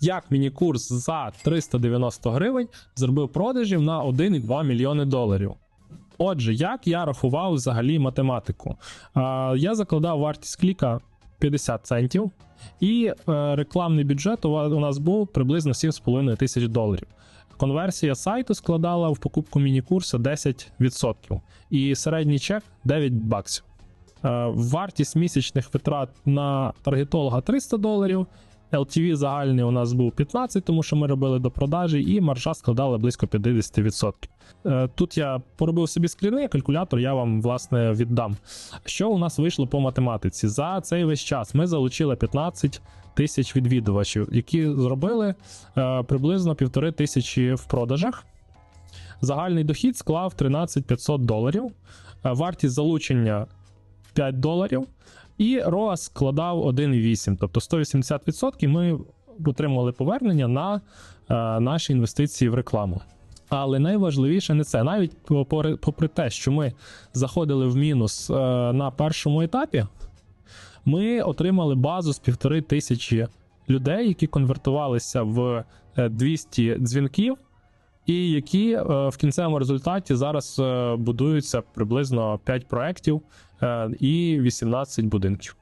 як міні-курс за 390 гривень зробив продажів на 1,2 мільйони доларів. Отже, як я рахував взагалі математику? Я закладав вартість кліка 50 центів, і е, рекламний бюджет у нас був приблизно 7,5 тисяч доларів. Конверсія сайту складала в покупку міні-курсу 10%, і середній чек 9 баксів. Е, Вартість місячних витрат на таргетолога 300 доларів. LTV загальний у нас був 15, тому що ми робили до продажі, і маржа складала близько 50%. Е, Тут я поробив собі скріни, калькулятор я вам власне віддам. Що у нас вийшло по математиці? За цей весь час ми залучили 15 тисяч відвідувачів, які зробили е, приблизно півтори тисячі в продажах. Загальний дохід склав 13 500 доларів, е, вартість залучення 5 доларів, і ROAS складав 1,8, тобто 180% ми отримали повернення на е, наші інвестиції в рекламу. Але найважливіше не це. Навіть попри, те, що ми заходили в мінус е, на першому етапі, ми отримали базу з півтори тисячі людей, які конвертувалися в е, 200 дзвінків, і які е, в кінцевому результаті зараз е, будуються приблизно 5 проєктів е, і 18 будинків.